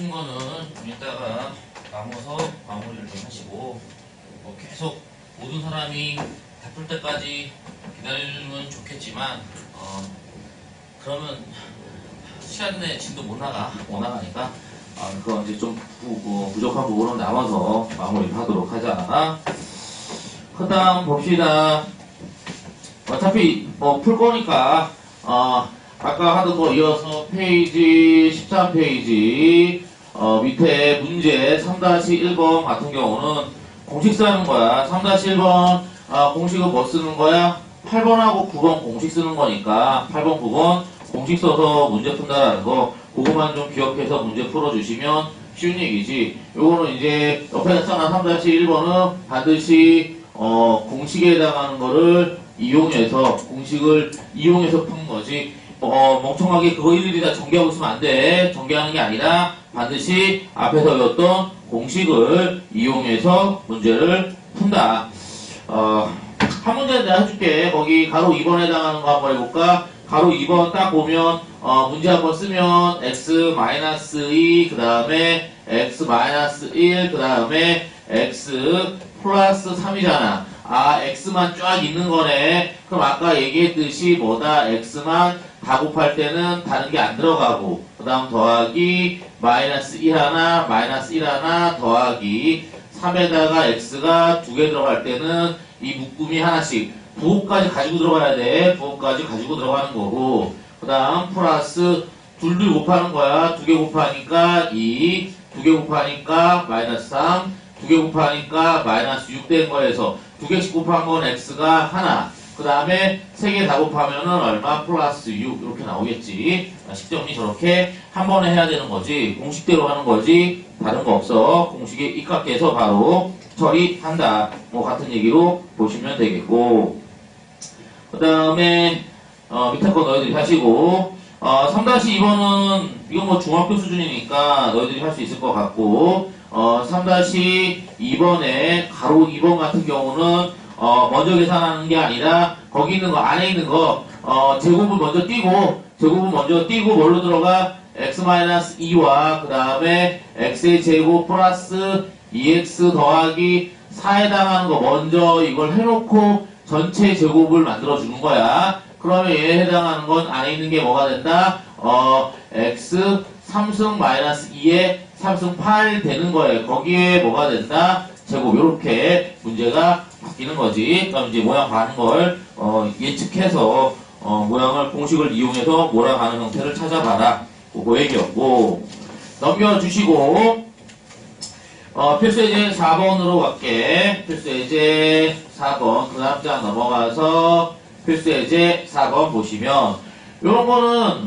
하신 거는 좀 이따가 남아서 마무리를 좀 하시고 뭐 계속 모든 사람이 다 풀 때까지 기다리면 좋겠지만 어, 그러면 시간 내에 진도 못 나가 못 나가니까 아, 그거 이제 좀 부, 어, 부족한 부분은 남아서 마무리를 하도록 하자. 그 다음 봅시다. 어차피 뭐 풀 거니까 어, 아까 하던 거 이어서 페이지 13페이지 어, 밑에 문제 3-1번 같은 경우는 공식 쓰는 거야. 3-1번 아, 공식은 뭐 쓰는 거야? 8번하고 9번 공식 쓰는 거니까 8번, 9번 공식 써서 문제 푼다라는 거 그거만 좀 기억해서 문제 풀어주시면 쉬운 얘기지. 요거는 이제 옆에 써놔 3-1번은 반드시 어, 공식에 해당하는 거를 이용해서 공식을 이용해서 푸는 거지. 어, 멍청하게 그거 일일이 다 전개하고 있으면 안 돼. 전개하는 게 아니라 반드시 앞에서 외웠던 공식을 이용해서 문제를 푼다. 어, 한 문제 내가 해줄게. 거기 가로 2번에 해당하는 거 한번 해볼까? 가로 2번 딱 보면 어, 문제 한번 쓰면 x-2 그 다음에 x-1 그 다음에 x 플러스 3이잖아. 아 x만 쫙 있는 거네. 그럼 아까 얘기했듯이 뭐다 x만 다 곱할 때는 다른 게 안 들어가고 그 다음 더하기 마이너스 1 하나 마이너스 1 하나 더하기 3에다가 x가 두 개 들어갈 때는 이 묶음이 하나씩 부호까지 가지고 들어가야 돼. 부호까지 가지고 들어가는 거고 그 다음 플러스 둘둘 곱하는 거야. 두 개 곱하니까 2, 두 개 곱하니까 마이너스 3, 두 개 곱하니까 마이너스 6 된 거에서 두 개씩 곱한 건 x가 하나. 그 다음에 세개다 곱하면은 얼마? 플러스 6 이렇게 나오겠지. 아, 식정리 저렇게 한 번에 해야 되는 거지. 공식대로 하는 거지. 다른 거 없어. 공식에 입각해서 바로 처리한다. 뭐 같은 얘기로 보시면 되겠고. 그 다음에 어, 밑에 거 너희들이 하시고 어, 3-2번은 이건 뭐 중학교 수준이니까 너희들이 할 수 있을 것 같고 어, 3-2번에 가로 2번 같은 경우는 어, 먼저 계산하는 게 아니라 거기 있는 거 안에 있는 거 어, 제곱을 먼저 띄고 제곱을 먼저 띄고 뭘로 들어가 x-2와 그 다음에 x의 제곱 플러스 2x 더하기 4에 해당하는 거 먼저 이걸 해놓고 전체 제곱을 만들어 주는 거야. 그러면 얘에 해당하는 건 안에 있는 게 뭐가 된다? 어, x 3승 마이너스 2에 3승 8 되는 거예요. 거기에 뭐가 된다? 제곱 이렇게 문제가 바뀌는 거지. 그럼 이제 모양 가는 걸 어, 예측해서 어, 모양을 공식을 이용해서 몰아가는 형태를 찾아봐라. 그거 얘기였고 넘겨주시고 어, 필수 예제 4번으로 갈게. 필수 예제 4번. 그 다음 장 넘어가서 필수 예제 4번 보시면, 요런 거는,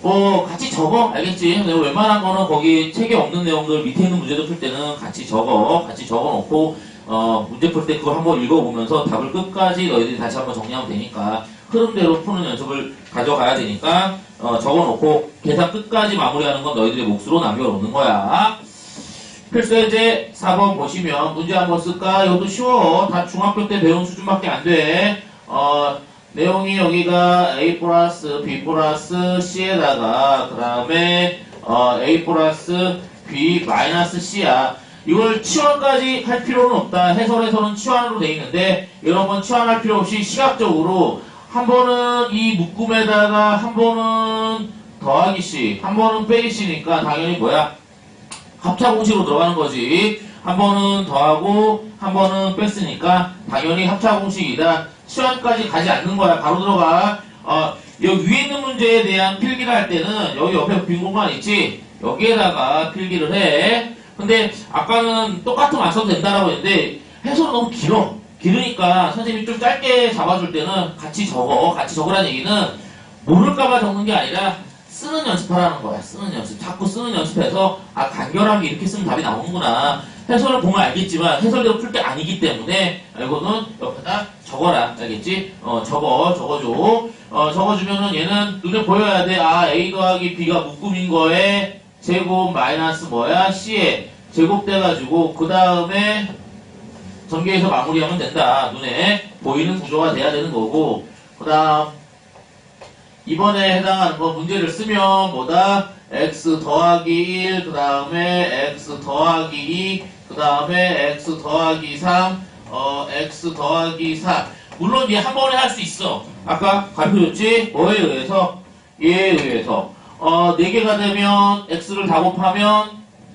뭐, 같이 적어. 알겠지? 근데 웬만한 거는 거기 책에 없는 내용들 밑에 있는 문제도 풀 때는 같이 적어. 같이 적어 놓고, 어, 문제 풀 때 그걸 한번 읽어보면서 답을 끝까지 너희들이 다시 한번 정리하면 되니까, 흐름대로 푸는 연습을 가져가야 되니까, 어, 적어 놓고, 계산 끝까지 마무리하는 건 너희들의 몫으로 남겨놓는 거야. 필수예제 4번 보시면 문제 한번 쓸까? 이것도 쉬워. 다 중학교 때 배운 수준밖에 안 돼. 어, 내용이 여기가 A 플러스 B 플러스 C에다가 그 다음에 어, A 플러스 B 마이너스 C야. 이걸 치환까지 할 필요는 없다. 해설에서는 치환으로 돼 있는데 이런 건 치환할 필요 없이 시각적으로 한 번은 이 묶음에다가 한 번은 더하기 C, 한 번은 빼기 C니까 당연히 뭐야? 합차 공식으로 들어가는 거지. 한 번은 더하고 한 번은 뺐으니까 당연히 합차 공식이다. 시간까지 가지 않는 거야. 바로 들어가. 어, 여기 위에 있는 문제에 대한 필기를 할 때는 여기 옆에 빈 공간 있지? 여기에다가 필기를 해. 근데 아까는 똑같은 안 써도 된다라고 했는데 해설은 너무 길어. 길으니까 선생님이 좀 짧게 잡아줄 때는 같이 적어. 같이 적으라는 얘기는 모를까봐 적는 게 아니라 쓰는 연습하라는 거야. 쓰는 연습. 자꾸 쓰는 연습해서 아 간결하게 이렇게 쓰면 답이 나오는구나. 해설을 보면 알겠지만 해설대로 풀 게 아니기 때문에 이거는 옆에다 적어라. 알겠지? 어 적어 적어줘. 어 적어주면은 얘는 눈에 보여야 돼. 아 A 더하기 B가 묶음인 거에 제곱 마이너스 뭐야? C에 제곱돼가지고 그 다음에 전개해서 마무리하면 된다. 눈에 보이는 구조가 돼야 되는 거고 그 다음 이번에 해당하는 거 문제를 쓰면 뭐다? x 더하기 1, 그 다음에 x 더하기 2, 그 다음에 x 더하기 3, 어, x 더하기 4. 물론 얘 한 번에 할 수 있어. 아까 가르쳐줬지? 뭐에 의해서? 얘에 의해서. 어, 4개가 되면 x를 다 곱하면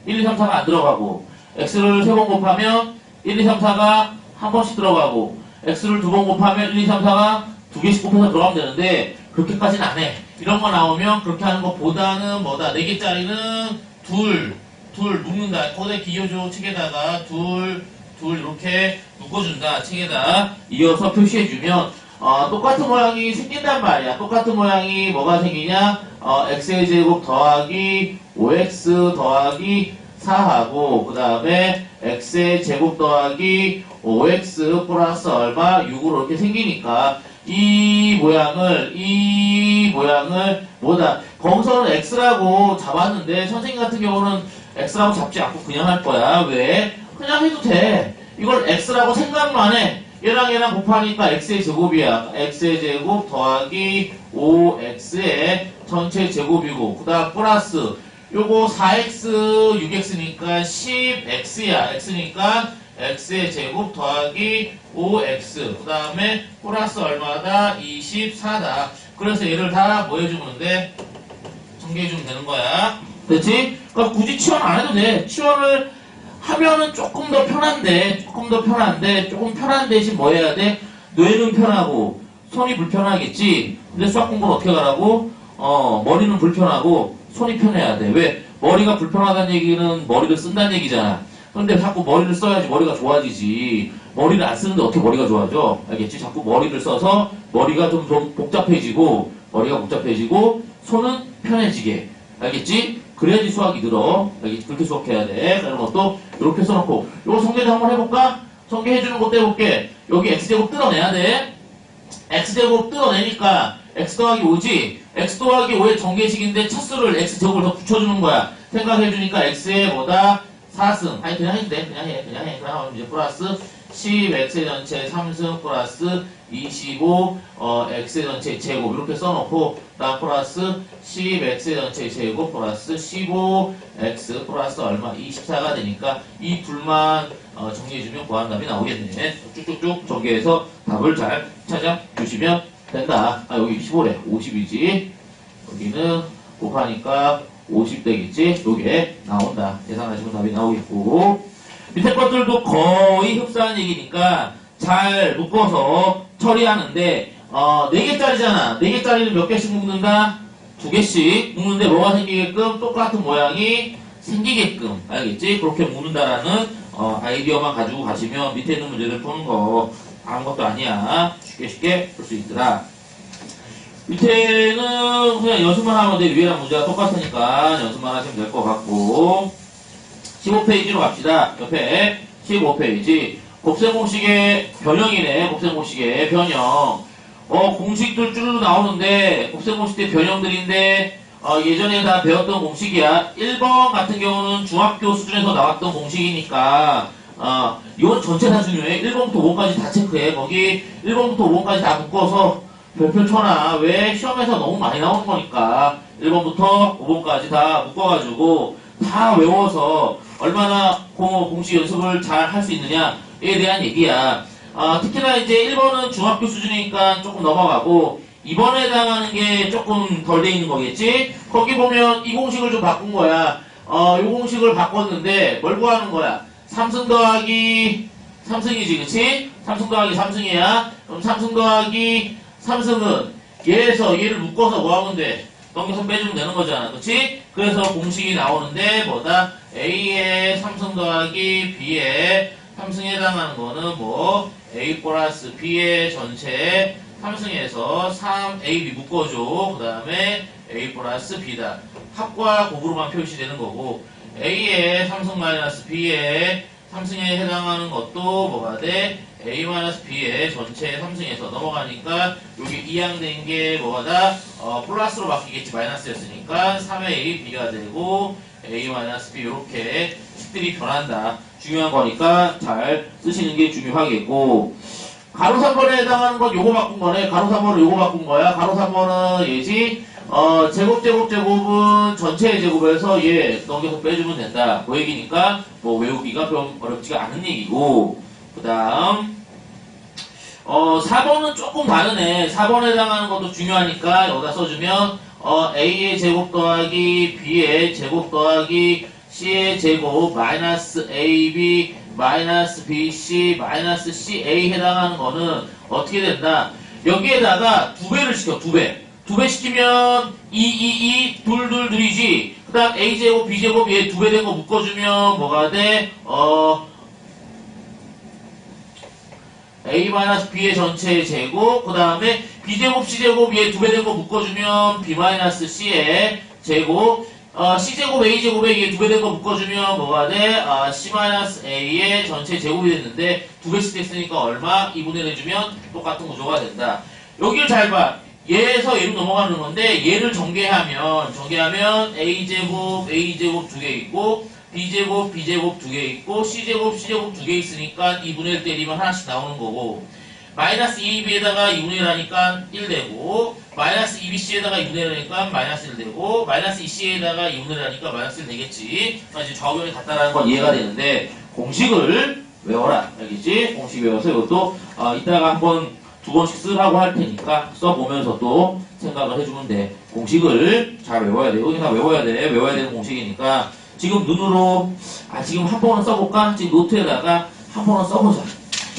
1, 2, 3, 4가 안 들어가고, x를 3번 곱하면 1, 2, 3, 4가 한 번씩 들어가고, x를 두 번 곱하면 1, 2, 3, 4가 두 개씩 곱해서 들어가면 되는데, 그렇게까지는 안 해. 이런 거 나오면 그렇게 하는 것보다는 뭐다? 4개짜리는 둘, 둘 묶는다. 거기다 기여조 책에다가 둘, 둘 이렇게 묶어준다. 책에다 이어서 표시해주면 어, 똑같은 모양이 생긴단 말이야. 똑같은 모양이 뭐가 생기냐? 어, x의 제곱 더하기 5x 더하기 4하고 그 다음에 x의 제곱 더하기 5x 플러스 얼마? 6으로 이렇게 생기니까 이 모양을 이 모양을 뭐다? 거기서는 x라고 잡았는데 선생님 같은 경우는 x라고 잡지 않고 그냥 할 거야. 왜? 그냥 해도 돼. 이걸 x라고 생각만 해 얘랑 얘랑 곱하니까 x의 제곱이야. x의 제곱 더하기 5x의 전체 제곱이고 그 다음 플러스. 요거 4x 6x니까 10x야. x니까 x의 제곱 더하기 5x 그 다음에 플러스 얼마다? 24다. 그래서 얘를 다 뭐 해주면 돼? 정리해주면 되는 거야. 그렇지? 그러니까 굳이 치환 안 해도 돼. 치환을 하면은 조금 더 편한데 조금 더 편한데 조금 편한 대신 뭐 해야 돼? 뇌는 편하고 손이 불편하겠지 근데 수학 공부는 어떻게 가라고? 어 머리는 불편하고 손이 편해야 돼 왜? 머리가 불편하다는 얘기는 머리를 쓴다는 얘기잖아 근데 자꾸 머리를 써야지 머리가 좋아지지. 머리를 안 쓰는데 어떻게 머리가 좋아져? 알겠지? 자꾸 머리를 써서 머리가 좀, 좀 복잡해지고, 머리가 복잡해지고, 손은 편해지게. 알겠지? 그래야지 수학이 늘어. 알겠지? 그렇게 수학해야 돼. 그런 것도 이렇게 써놓고. 요거 성계도 한번 해볼까? 성계 해주는 것도 해볼게. 여기 x제곱 뜯어내야 돼. x제곱 뜯어내니까 x 더하기 5지? x 더하기 5의 정계식인데 차수를 x제곱을 더 붙여주는 거야. 생각해주니까 x의 뭐다? 4승. 아니, 그냥 해도 돼. 그냥 해. 그냥 해. 그럼 이제 플러스 10x의 전체 3승 플러스 25, 어, x의 전체 제곱. 이렇게 써놓고, 다음 플러스 10x의 전체 제곱 플러스 15x 플러스 얼마? 24가 되니까 이 둘만 어, 정리해주면 구한 답이 나오겠네. 쭉쭉쭉 전개해서 답을 잘 찾아주시면 된다. 아, 여기 15래. 50이지. 여기는 곱하니까 50 되겠지? 요게 나온다. 계산하시면 답이 나오겠고. 밑에 것들도 거의 흡사한 얘기니까 잘 묶어서 처리하는데, 어, 4개짜리잖아. 4개짜리는 몇 개씩 묶는다? 2개씩 묶는데 뭐가 생기게끔 똑같은 모양이 생기게끔. 알겠지? 그렇게 묶는다라는 어, 아이디어만 가지고 가시면 밑에 있는 문제들 푸는 거 아무것도 아니야. 쉽게 쉽게 풀 수 있더라. 밑에는 그냥 연습만 하면 돼. 위에랑 문제가 똑같으니까 연습만 하시면 될 것 같고. 15페이지로 갑시다. 옆에 15페이지. 곱셈 공식의 변형이네. 곱셈 공식의 변형. 어, 공식들 쭈르르 나오는데, 곱셈 공식의 변형들인데, 어, 예전에 다 배웠던 공식이야. 1번 같은 경우는 중학교 수준에서 나왔던 공식이니까, 어, 이건 전체 다 중요해. 1번부터 5번까지 다 체크해. 거기 1번부터 5번까지 다 묶어서 별표 쳐놔. 왜? 시험에서 너무 많이 나오는 거니까. 1번부터 5번까지 다 묶어가지고, 다 외워서 얼마나 고- 공식 연습을 잘 할 수 있느냐에 대한 얘기야. 아, 특히나 이제 1번은 중학교 수준이니까 조금 넘어가고, 2번에 해당하는 게 조금 덜 돼 있는 거겠지? 거기 보면 이 공식을 좀 바꾼 거야. 어, 이 공식을 바꿨는데, 뭘 구하는 거야? 3승 더하기 3승이지, 그치? 3승 더하기 3승이야. 그럼 3승 더하기 3승은 얘에서 얘를 묶어서 뭐 하면 돼? 넘겨서 빼주면 되는 거잖아. 그치? 그래서 공식이 나오는데 뭐다? A의 3승 더하기 B의 3승에 해당하는 거는 뭐 A 플러스 B의 전체 3승에서 3AB 묶어줘. 그 다음에 A 플러스 B다. 합과 곱으로만 표시되는 거고 A의 3승 마이너스 B의 3승에 해당하는 것도 뭐가 돼? A 마이너스 B의 전체 3승에서 넘어가니까 여기 이항된 게 뭐가 다? 어, 플러스로 바뀌겠지 마이너스였으니까 3A B가 되고 A 마이너스 B 이렇게 식들이 변한다. 중요한 거니까 잘 쓰시는 게 중요하겠고 가로 3번에 해당하는 건 요거 바꾼 거네. 가로 3번은 요거 바꾼 거야. 가로 3번은 얘지. 어, 제곱, 제곱, 제곱은 전체의 제곱에서 얘 넘겨서 빼주면 된다. 그 얘기니까 뭐 외우기가 좀 어렵지가 않은 얘기고. 그 다음, 어, 4번은 조금 다르네. 4번에 해당하는 것도 중요하니까 여기다 써주면, 어, A의 제곱 더하기 B의 제곱 더하기 C의 제곱 마이너스 AB 마이너스 BC 마이너스 CA 해당하는 거는 어떻게 된다? 여기에다가 두 배를 시켜, 두 배. 두 배 시키면 2, 2, 2, 둘, 둘, 둘이지. 그 다음 A제곱, B제곱 얘 두 배 된 거 묶어주면 뭐가 돼? 어, A-B의 전체의 제곱, 그 다음에 B제곱, C제곱 얘 두 배 된 거 묶어주면 B-C의 제곱, 어, C제곱, A제곱에 얘두배 된 거 묶어주면 뭐가 돼? 아, C-A의 전체 제곱이 됐는데 두 배씩 됐으니까 얼마? 2분의 1 해주면 똑같은 구조가 된다. 여기를 잘 봐. 얘에서 얘로 넘어가는 건데 얘를 전개하면 전개하면 A제곱, A제곱 두 개 있고 B제곱, B제곱 두 개 있고 C제곱, C제곱 두 개 있으니까 2분의 1 때리면 하나씩 나오는 거고 마이너스 2b에다가 2분의 1 하니까 1 되고 마이너스 2bc에다가 2분의 1 하니까 마이너스 1 되고 마이너스 2c에다가 2분의 1 하니까 마이너스 1 되겠지. 그러니까 좌우변이 같다라는 건 이해가 되는데 공식을 외워라. 알겠지? 공식 외워서 이것도 어, 이따가 한번 두 번씩 쓰라고 할 테니까 써보면서 또 생각을 해주면 돼. 공식을 잘 외워야 돼. 여기 다 외워야 돼. 외워야 되는 공식이니까 지금 눈으로 아 지금 한 번은 써볼까? 지금 노트에다가 한 번은 써보자.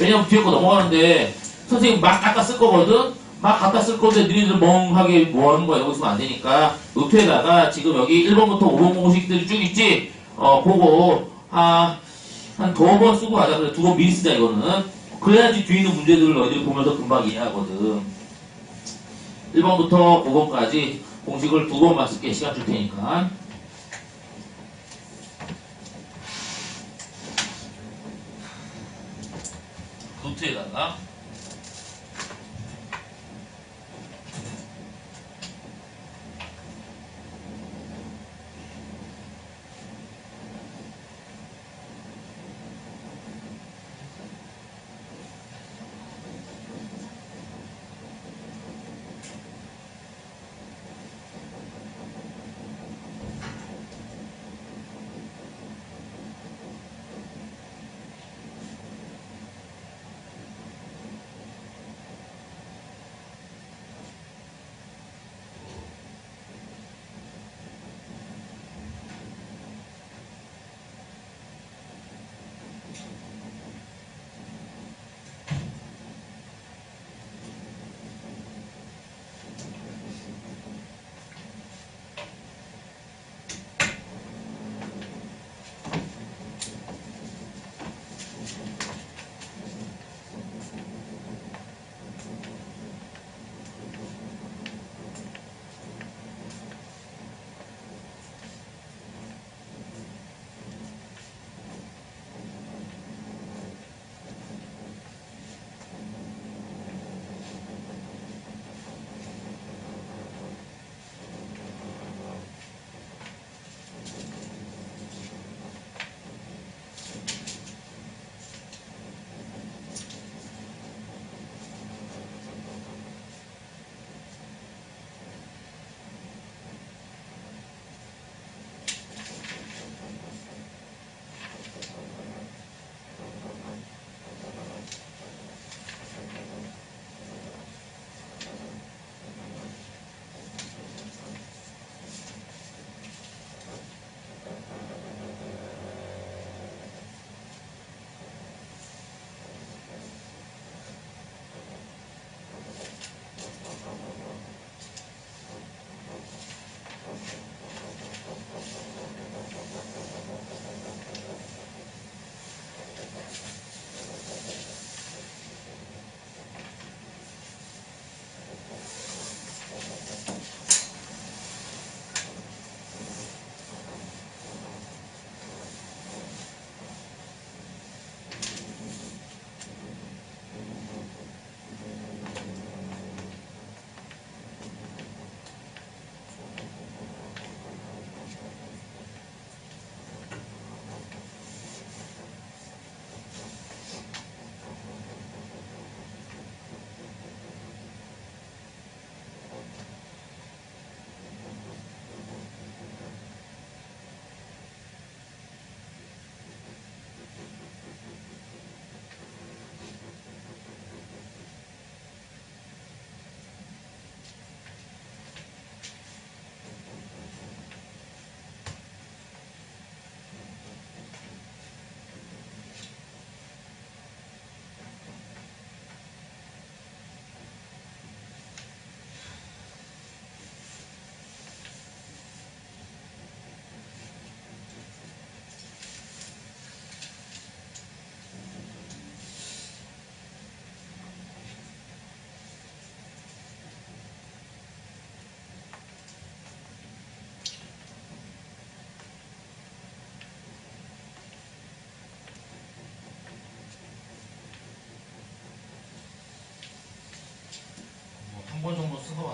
왜냐면 뒤에 거 넘어가는데 선생님 막 갖다 쓸 거거든? 막 갖다 쓸 건데 너희들 멍하게 뭐 하는 거야? 여기 있으면 안 되니까. 노트에다가 지금 여기 1번부터 5번 공식들이 쭉 있지? 어 그거 아, 한 두어 번 쓰고 가자. 그래 두 번 미리 쓰자 이거는. 그래야지 뒤에 있는 문제들을 너희들이 보면서 금방 이해하거든. 1번부터 5번까지 공식을 두 번만 쓸게. 시간 줄 테니까. 노트에다가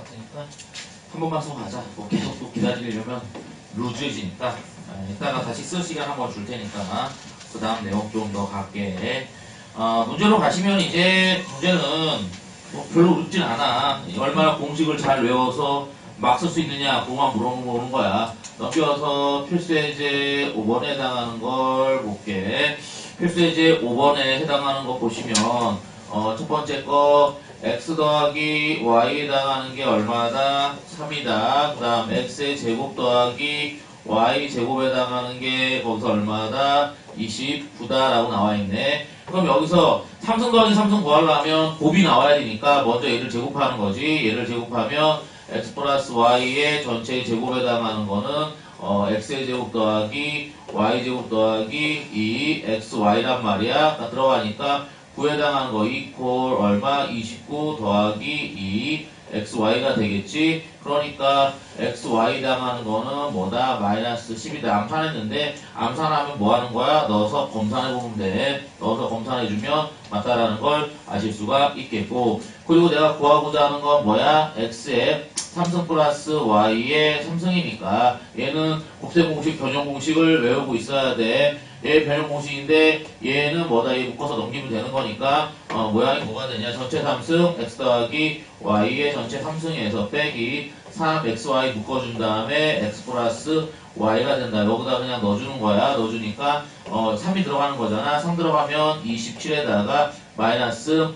같으니까 한 번만 쓰고 가자. 뭐 계속 또 기다리려면 루즈해지니까 아, 이따가 다시 쓸 시간 한 번 줄 테니까 그 다음 내용 좀 더 갈게. 아, 문제로 가시면 이제 문제는 뭐 별로 어렵진 않아. 얼마나 공식을 잘 외워서 막 쓸 수 있느냐 그거만 물어보는 거야. 넘겨서 필수예제 5번에 해당하는 걸 볼게. 필수예제 5번에 해당하는 거 보시면 어, 첫 번째 거 x 더하기 y에 해당하는 게 얼마다? 3이다. 그 다음 x의 제곱 더하기 y 제곱에 해당하는 게 거기서 얼마다? 29다라고 나와 있네. 그럼 여기서 삼성 더하기 삼성 구하려면 곱이 나와야 되니까 먼저 얘를 제곱하는 거지. 얘를 제곱하면 x 플러스 y의 전체 제곱에 해당하는 거는 어, x의 제곱 더하기 y 제곱 더하기 2 xy란 말이야. 다 들어가니까 9에 해당하는 거 이퀄 얼마? 29 더하기 2 xy가 되겠지. 그러니까 xy 해당하는 거는 뭐다? 마이너스 10이다. 암산했는데 암산하면 뭐 하는 거야? 넣어서 검산해 보면 돼. 넣어서 검산해 주면 맞다라는 걸 아실 수가 있겠고. 그리고 내가 구하고자 하는 건 뭐야? x의 3승 플러스 y의 3승이니까 얘는 곱셈 공식, 변형 공식을 외우고 있어야 돼. 얘 변형 공식인데 얘는 뭐다? 얘 묶어서 넘기면 되는 거니까 어, 모양이 뭐가 되냐? 전체 3승 x 더하기 y의 전체 3승에서 빼기 3xy 묶어준 다음에 x 플러스 y가 된다. 여기다 그냥 넣어주는 거야. 넣어주니까 어, 3이 들어가는 거잖아. 3 들어가면 27에다가 마이너스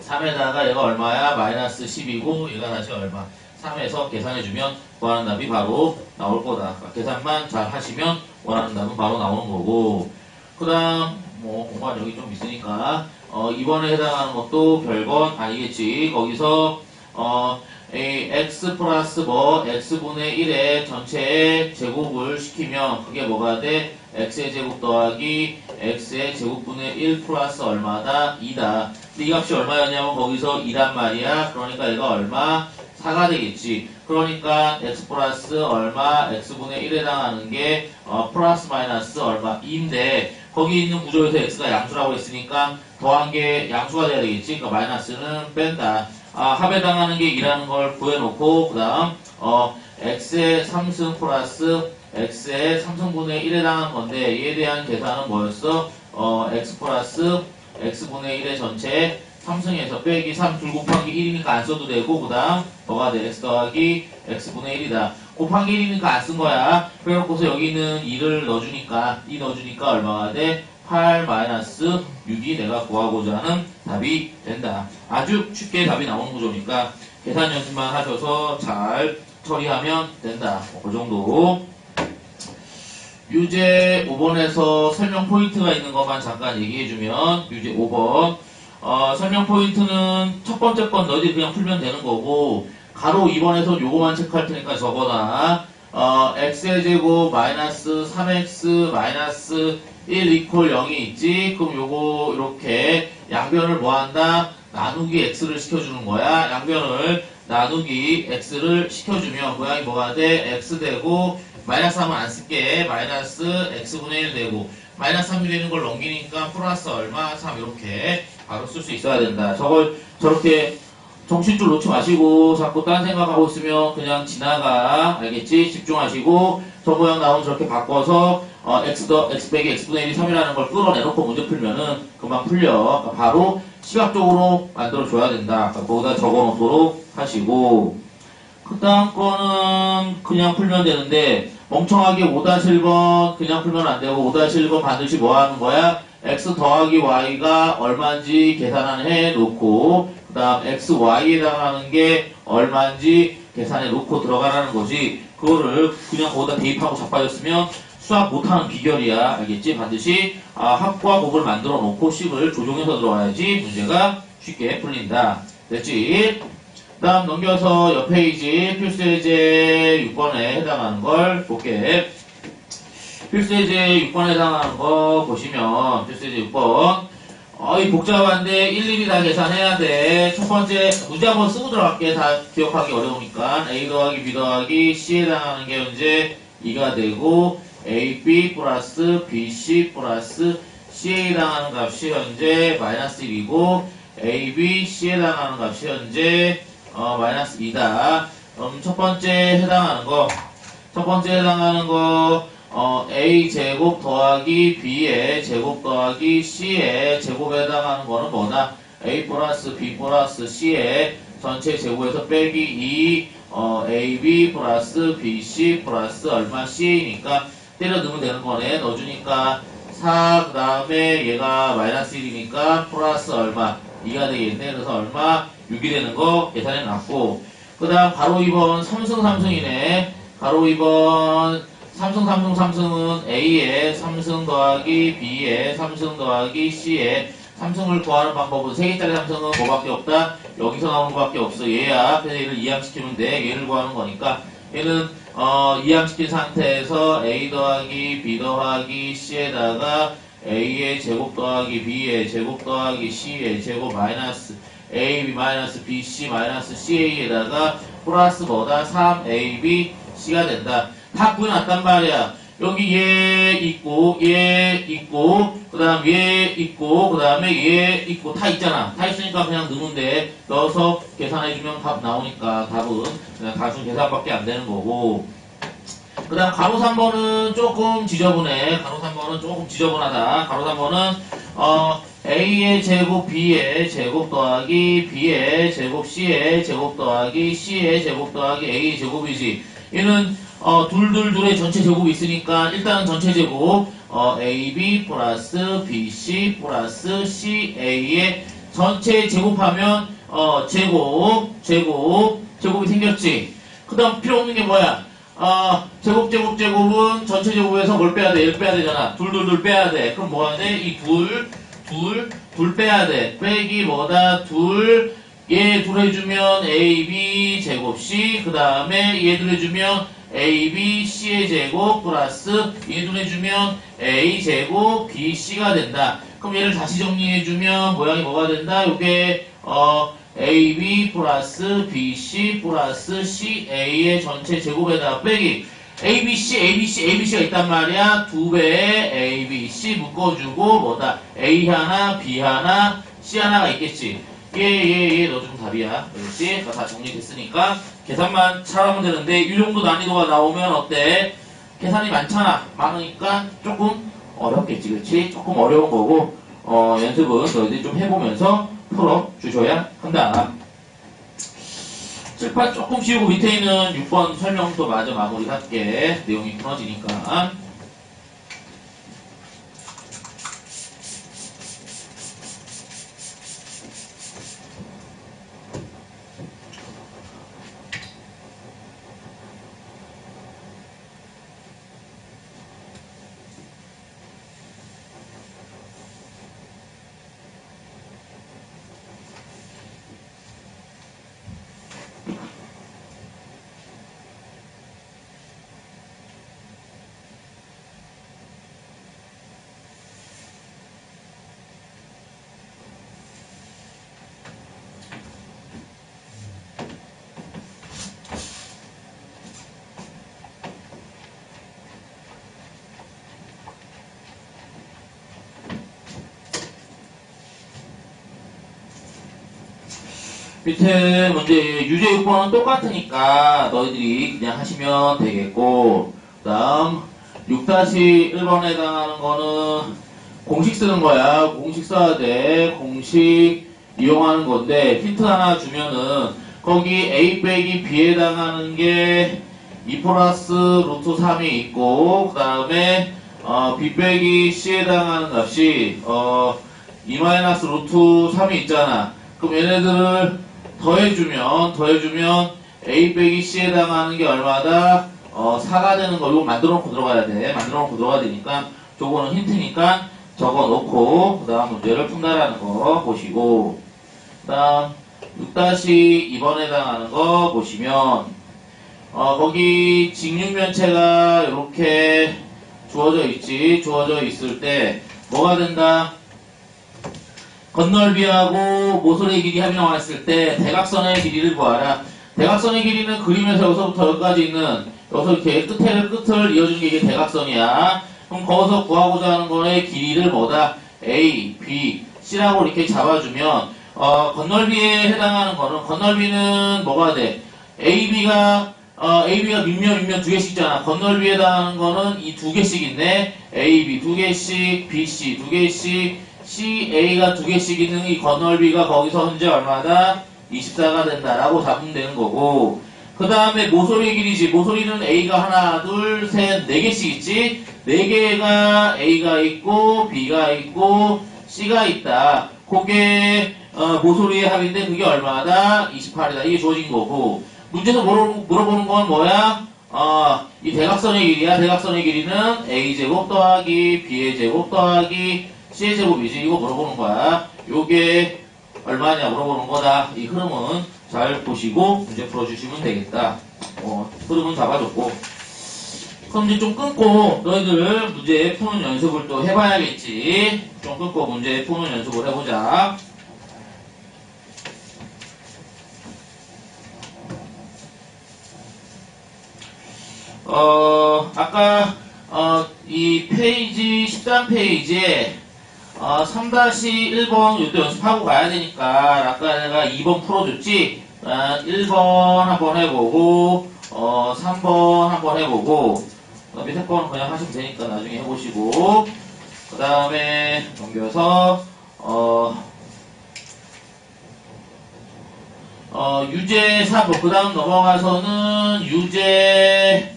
3에다가 얘가 얼마야? 마이너스 10이고 얘가 다시 얼마? 3에서 계산해주면 구하는 답이 바로 나올 거다. 그러니까 계산만 잘 하시면 원하는 답은 바로 나오는 거고 그 다음 뭐 공간 여기 좀 있으니까 어, 이번에 해당하는 것도 별건 아니겠지. 거기서 어, 이 x 플러스 뭐 x분의 1의 전체의 제곱을 시키면 그게 뭐가 돼? x의 제곱 더하기 x의 제곱분의 1 플러스 얼마다? 2다. 근데 이 값이 얼마였냐면 거기서 2란 말이야. 그러니까 얘가 얼마? 4가 되겠지. 그러니까 x 플러스 얼마? x분의 1에 해당하는 게 어, 플러스 마이너스 얼마? 2인데 거기 있는 구조에서 x가 양수라고 했으니까 더한 게 양수가 돼야 되겠지. 그러니까 마이너스는 뺀다. 아, 합에 해당하는 게 2라는 걸 구해놓고 그 다음 어, x의 3승 플러스 x의 3승분의 1에 해당하는 건데 이에 대한 계산은 뭐였어? 어, x 플러스 x분의 1의 전체 3승에서 빼기 3 2 곱하기 1이니까 안 써도 되고 그 다음 뭐가 돼? x 더하기 x분의 1이다. 곱하기 1이니까 안 쓴 거야. 그래놓고서 여기 있는 2를 넣어주니까 2 넣어주니까 얼마가 돼? 8 마이너스 6이 내가 구하고자 하는 답이 된다. 아주 쉽게 답이 나오는 구조니까 계산 연습만 하셔서 잘 처리하면 된다. 뭐그 정도. 유제 5번에서 설명 포인트가 있는 것만 잠깐 얘기해주면 유제 5번 어, 설명 포인트는 첫 번째 건 너희들이 그냥 풀면 되는 거고 가로 2번에서 요거만 체크할 테니까 적어놔. 어, x의 제곱 마이너스 3x 마이너스 1 이퀄 0이 있지? 그럼 요거 이렇게 양변을 뭐한다? 나누기 x를 시켜주는 거야. 양변을 나누기 x를 시켜주면 모양이 뭐가 돼? x 되고 마이너스 하면 안 쓸게. 마이너스 x분의 1 되고 마이너스 3이 되는 걸 넘기니까 플러스 얼마? 3 이렇게 바로 쓸 수 있어야 된다. 저걸 저렇게 정신줄 놓지 마시고 자꾸 딴 생각하고 있으면 그냥 지나가. 알겠지? 집중하시고 저 모양 나오면 저렇게 바꿔서 어, x 더 x 빼기 x분의 1이 3이라는 걸 끌어내놓고 문제 풀면은 금방 풀려. 그러니까 바로 시각적으로 만들어 줘야 된다. 그러니까 거기다 적어 놓도록 하시고. 그 다음 거는 그냥 풀면 되는데 멍청하게 5-1번 그냥 풀면 안 되고 5-1번 반드시 뭐 하는 거야? X 더하기 y가 얼마인지 계산해 놓고 그 다음 xy에 해당하는 게 얼마인지 계산해 놓고 들어가라는 거지 그거를 그냥 거기다 대입하고 자빠졌으면 수학 못하는 비결이야 알겠지? 반드시 아, 합과 곱을 만들어 놓고 식을 조정해서 들어와야지 문제가 쉽게 풀린다 됐지? 다음 넘겨서 옆 페이지 필수예제 6번에 해당하는 걸 볼게. 필수예제 6번에 해당하는 거 보시면 필수예제 6번 어, 이 복잡한데 일일이 다 계산해야 돼. 첫 번째 문제 한번 쓰고 들어갈게. 다 기억하기 어려우니까 a 더하기 b 더하기 c에 해당하는 게 현재 2가 되고 ab 플러스 bc 플러스 c에 해당하는 값이 현재 마이너스 1이고 a, b, c에 해당하는 값이 현재 어, 마이너스 2다. 그럼 첫 번째 해당하는 거, 첫 번째 해당하는 거, 어, A 제곱 더하기 B의 제곱 더하기 C의 제곱에 해당하는 거는 뭐다? A 플러스 B 플러스 C의 전체 제곱에서 빼기 2, 어, AB 플러스 BC 플러스 얼마 CA니까 때려 넣으면 되는 거네. 넣어주니까 4, 그 다음에 얘가 마이너스 1이니까 플러스 얼마? 2가 되겠네. 그래서 얼마? 6이 되는 거 계산해 놨고. 그 다음 가로 2번 삼승 삼승이네. 가로 2번 삼승 삼승 삼승은 A에 삼승 더하기 B에 삼승 더하기 C에 삼승을 구하는 방법은 3개짜리 삼승은 뭐밖에 없다? 여기서 나오는 거밖에 없어. 얘야. 그래서 얘를 이항시키면 돼. 얘를 구하는 거니까. 얘는 어, 이항시킨 상태에서 A 더하기 B 더하기 C에다가 A의 제곱 더하기 B의 제곱 더하기 C의 제곱 마이너스 AB 마이너스 BC 마이너스 CA에다가 플러스 뭐다? 3AB C가 된다. 다 구해놨단 말이야. 여기 얘 있고 얘 있고 그 다음 얘 있고 그 다음에 얘 있고 다 있잖아. 다 있으니까 그냥 넣으면 돼. 넣어서 계산해주면 답 나오니까 답은 그냥 단순 계산밖에 안 되는 거고 그 다음 가로 3번은 조금 지저분해. 가로 3번은 조금 지저분하다. 가로 3번은 어, A의 제곱 B의 제곱 더하기 B의 제곱 C의 제곱 더하기 C의 제곱 더하기 A의 제곱이지. 얘는 어, 둘둘둘의 전체 제곱이 있으니까 일단은 전체 제곱 어, AB 플러스 BC 플러스 CA의 전체 제곱하면 어, 제곱 제곱 제곱이 생겼지. 그 다음 필요 없는 게 뭐야? 어, 제곱, 제곱, 제곱은 전체 제곱에서 뭘 빼야 돼? 1 빼야 되잖아. 둘, 둘, 둘 빼야 돼. 그럼 뭐 돼? 이 둘, 둘, 둘 빼야 돼. 빼기 뭐다? 둘, 얘 둘 해주면 A, B 제곱 C, 그 다음에 얘 둘 해주면 A, B, C의 제곱 플러스 얘둘 해주면 A 제곱 B, C가 된다. 그럼 얘를 다시 정리해주면 모양이 뭐가 된다? 요게, 어, AB 플러스 BC 플러스 CA의 전체 제곱에다가 빼기 ABC, ABC, ABC가 있단 말이야. 두 배의 ABC 묶어주고 뭐다? A 하나, B 하나, C 하나가 있겠지. 얘, 얘, 얘 넣어주면 답이야. 그렇지? 다 정리됐으니까 계산만 잘하면 되는데 이 정도 난이도가 나오면 어때? 계산이 많잖아. 많으니까 조금 어렵겠지, 그렇지? 조금 어려운 거고 어, 연습은 너희들이 좀 해보면서 풀어주셔야 한다. 7, 8 조금 쉬우고 밑에 있는 6번 설명도 마저 마무리할게. 내용이 끊어지니까. 밑에 문제 유제 6번은 똑같으니까 너희들이 그냥 하시면 되겠고 그 다음 6-1번에 해당하는 거는 공식 쓰는 거야. 공식 써야 돼. 공식 이용하는 건데 힌트 하나 주면은 거기 A 빼기 B에 해당하는 게 2 플러스 루트 3이 있고 그 다음에 어, B 빼기 C에 해당하는 값이 어, 2 마이너스 루트 3이 있잖아. 그럼 얘네들을 더해주면 더해주면 A 빼기 C에 해당하는 게 얼마다? 어, 4가 되는 거 이거 만들어 놓고 들어가야 돼. 만들어 놓고 들어가야 되니까 저거는 힌트니까 적어 놓고 그 다음 문제를 푼다라는 거 보시고 그 다음 6-2번에 해당하는 거 보시면 어, 거기 직육면체가 이렇게 주어져 있지 주어져 있을 때 뭐가 된다? 건널비하고 모서리 길이 나왔을 때 대각선의 길이를 구하라. 대각선의 길이는 그림에서 여기서부터 여기까지 있는 여기서 이렇게 끝에를 끝을 이어주는 게 이게 대각선이야. 그럼 거기서 구하고자 하는 거의 길이를 뭐다? A, B, C라고 이렇게 잡아주면 어, 건널비에 해당하는 거는 건널비는 뭐가 돼? AB가 어, AB가 밑면 밑면 두 개씩 있잖아. 건널비에 해당하는 거는 이 두 개씩 있네. AB 두 개씩, BC 두 개씩, CA가 두 개씩 있는 이 건널비가 거기서 현재 얼마다? 24가 된다라고 잡으면 되는 거고. 그 다음에 모서리 길이지. 모서리는 A가 하나, 둘, 셋, 네 개씩 있지. 네 개가 A가 있고, B가 있고, C가 있다. 그게 어, 모서리의 합인데 그게 얼마다? 28이다. 이게 주어진 거고. 문제에서 물어, 물어보는 건 뭐야? 어, 이 대각선의 길이야. 대각선의 길이는 A제곱 더하기 B의 제곱 더하기 C의 제곱이지. 이거 물어보는 거야. 요게 얼마냐 물어보는 거다. 이 흐름은 잘 보시고 문제 풀어주시면 되겠다. 어, 흐름은 잡아줬고. 그럼 이제 좀 끊고 너희들 문제 푸는 연습을 또 해봐야겠지. 좀 끊고 문제 푸는 연습을 해보자. 어, 아까, 어, 이 페이지, 13페이지에, 어, 3-1번 이때 연습하고 가야 되니까, 아까 내가 2번 풀어줬지? 아, 1번 한번 해보고, 어, 3번 한번 해보고, 그 밑에 거는 그냥 하시면 되니까 나중에 해보시고, 그 다음에 넘겨서, 어, 어, 유제 4번, 그 다음 넘어가서는 유제,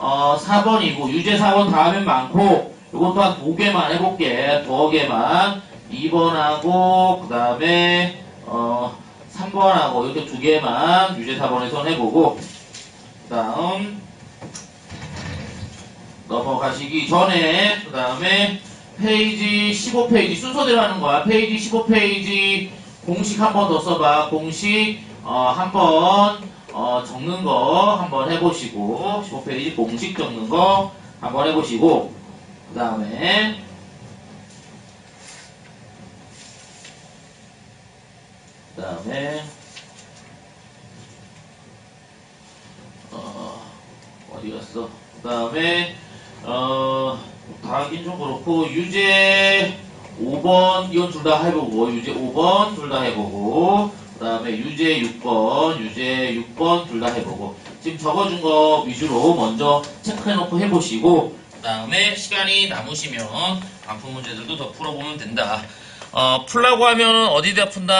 어, 4번이고, 유제 4번 다음엔 많고, 요것도 한두 개만 해볼게. 두 개만. 2번하고, 그 다음에, 어, 3번하고, 이렇게 두 개만 유제 4번에선 해보고, 그 다음, 넘어가시기 전에, 그 다음에, 페이지 15페이지 순서대로 하는 거야. 페이지 15페이지 공식 한 번 더 써봐. 공식, 어, 한 번, 어, 적는 거 한번 해보시고, 15페이지 공식 적는 거 한번 해보시고, 그 다음에, 그 다음에, 어, 어디 갔어? 그 다음에, 어, 다 하긴 좀 그렇고, 유제 5번, 이건 둘 다 해보고, 유제 5번 둘 다 해보고, 그 다음에 유제 6번, 유제 6번 둘 다 해보고, 지금 적어준 거 위주로 먼저 체크해놓고 해보시고, 그 다음에 시간이 남으시면 반품 문제들도 더 풀어보면 된다. 어, 풀라고 하면 어디다 푼다?